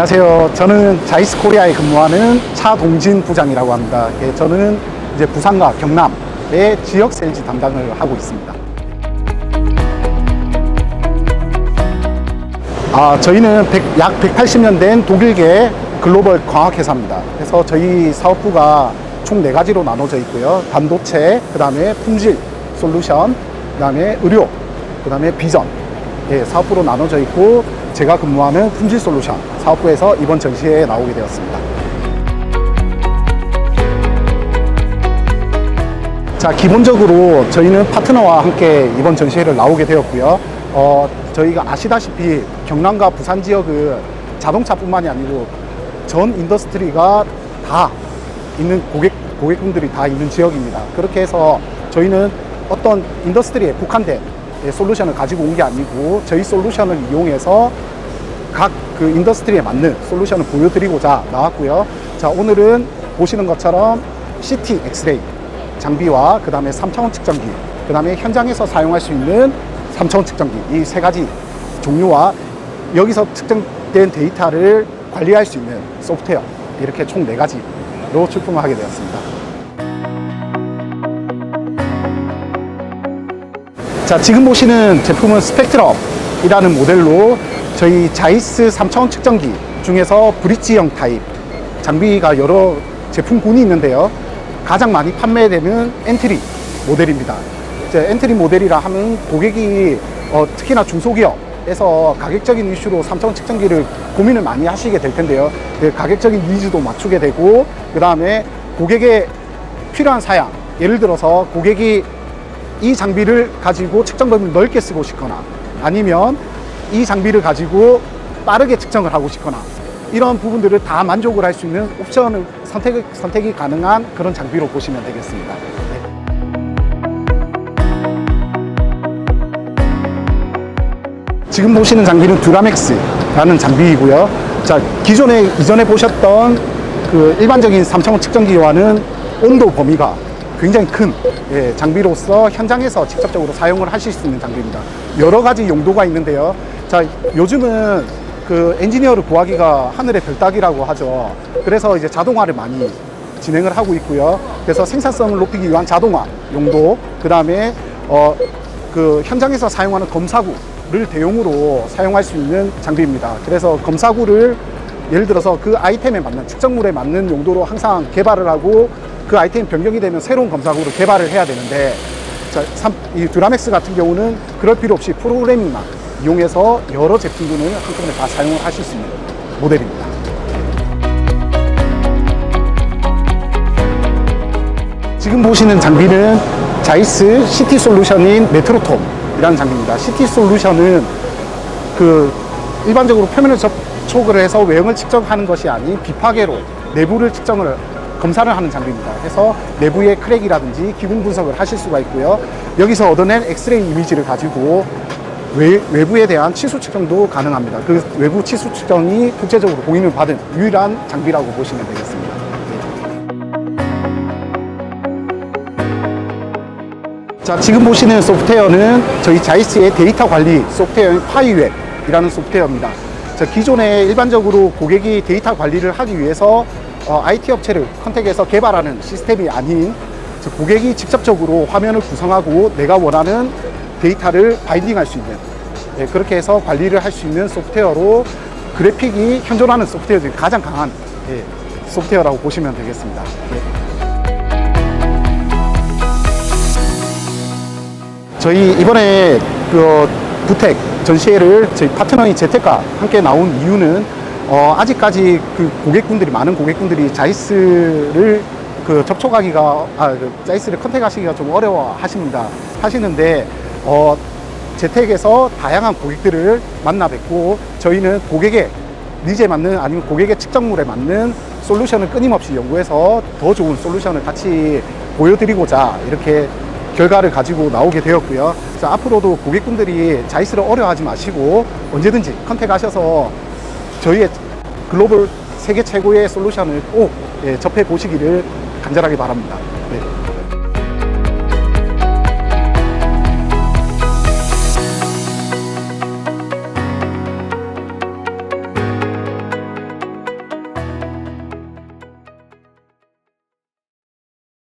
안녕하세요. 저는 자이스 코리아에 근무하는 차동진 부장이라고 합니다. 예, 저는 이제 부산과 경남의 지역 세일즈 담당을 하고 있습니다. 아, 저희는 100, 약 180년 된 독일계 글로벌 광학회사입니다. 그래서 저희 사업부가 총 네 가지로 나눠져 있고요. 반도체, 그 다음에 품질, 솔루션, 그 다음에 의료, 그 다음에 비전. 예, 사업부로 나눠져 있고, 제가 근무하는 품질 솔루션 사업부에서 이번 전시회에 나오게 되었습니다. 자, 기본적으로 저희는 파트너와 함께 이번 전시회를 나오게 되었고요. 어, 저희가 아시다시피 경남과 부산 지역은 자동차뿐만이 아니고 전 인더스트리가 다 있는 고객, 고객분들이 다 있는 지역입니다. 그렇게 해서 저희는 어떤 인더스트리에 국한된 예, 솔루션을 가지고 온 게 아니고 저희 솔루션을 이용해서 각 그 인더스트리에 맞는 솔루션을 보여드리고자 나왔고요. 자, 오늘은 보시는 것처럼 CT 엑스레이 장비와 그 다음에 3차원 측정기, 그 다음에 현장에서 사용할 수 있는 3차원 측정기 이 세 가지 종류와 여기서 측정된 데이터를 관리할 수 있는 소프트웨어 이렇게 총 네 가지로 출품을 하게 되었습니다. 자, 지금 보시는 제품은 스펙트럼이라는 모델로 저희 자이스 3차원 측정기 중에서 브릿지형 타입 장비가 여러 제품군이 있는데요. 가장 많이 판매되는 엔트리 모델입니다. 이제 엔트리 모델이라 하면 고객이 어, 특히나 중소기업에서 가격적인 이슈로 3차원 측정기를 고민을 많이 하시게 될 텐데요. 그 가격적인 니즈도 맞추게 되고 그 다음에 고객의 필요한 사양 예를 들어서 고객이 이 장비를 가지고 측정 범위를 넓게 쓰고 싶거나 아니면 이 장비를 가지고 빠르게 측정을 하고 싶거나 이런 부분들을 다 만족을 할 수 있는 옵션을 선택, 선택이 가능한 그런 장비로 보시면 되겠습니다. 네. 지금 보시는 장비는 듀라맥스라는 장비이고요. 자, 기존에 이전에 보셨던 그 일반적인 3차원 측정기와는 온도 범위가 굉장히 큰 예, 장비로서 현장에서 직접적으로 사용을 하실 수 있는 장비입니다. 여러 가지 용도가 있는데요. 자, 요즘은 그 엔지니어를 구하기가 하늘의 별 따기라고 하죠. 그래서 이제 자동화를 많이 진행을 하고 있고요. 그래서 생산성을 높이기 위한 자동화 용도, 그 다음에 어, 그 현장에서 사용하는 검사구를 대용으로 사용할 수 있는 장비입니다. 그래서 검사구를 예를 들어서 그 아이템에 맞는 측정물에 맞는 용도로 항상 개발을 하고 그 아이템 변경이 되면 새로운 검사구를 개발을 해야 되는데 자, 삼- 이 듀라맥스 같은 경우는 그럴 필요 없이 프로그래밍만 이용해서 여러 제품군을 한꺼번에 다 사용을 하실 수 있는 모델입니다. 지금 보시는 장비는 자이스 CT 솔루션인 메트로톰이라는 장비입니다. CT 솔루션은 그 일반적으로 표면을 접촉을 해서 외형을 측정하는 것이 아닌 비파계로 내부를 측정을 검사를 하는 장비입니다. 그래서 내부의 크랙이라든지 기분 분석을 하실 수가 있고요. 여기서 얻어낸 엑스레이 이미지를 가지고 외, 외부에 대한 치수 측정도 가능합니다. 그 외부 치수 측정이 국제적으로 공인을 받은 유일한 장비라고 보시면 되겠습니다. 자, 지금 보시는 소프트웨어는 저희 자이스의 데이터 관리 소프트웨어인 파이웹이라는 소프트웨어입니다. 자, 기존에 일반적으로 고객이 데이터 관리를 하기 위해서 어, IT 업체를 컨택해서 개발하는 시스템이 아닌 즉, 고객이 직접적으로 화면을 구성하고 내가 원하는 데이터를 바인딩할 수 있는 예, 그렇게 해서 관리를 할 수 있는 소프트웨어로 그래픽이 현존하는 소프트웨어 중에 가장 강한 예, 소프트웨어라고 보시면 되겠습니다. 예. 저희 이번에 그 부텍 전시회를 저희 파트너인 제텍과 함께 나온 이유는 어, 아직까지 그 고객분들이 많은 고객분들이 자이스를 그 접촉하기가 아, 그 자이스를 컨택하시기가 좀 어려워 하십니다. 하시는데 어, 제텍에서 다양한 고객들을 만나 뵙고 저희는 고객의 니즈에 맞는 아니면 고객의 측정물에 맞는 솔루션을 끊임없이 연구해서 더 좋은 솔루션을 같이 보여드리고자 이렇게 결과를 가지고 나오게 되었고요. 그래서 앞으로도 고객분들이 자이스를 어려워하지 마시고 언제든지 컨택하셔서 저희의 글로벌 세계 최고의 솔루션을 꼭 예, 접해 보시기를 간절하게 바랍니다. 네.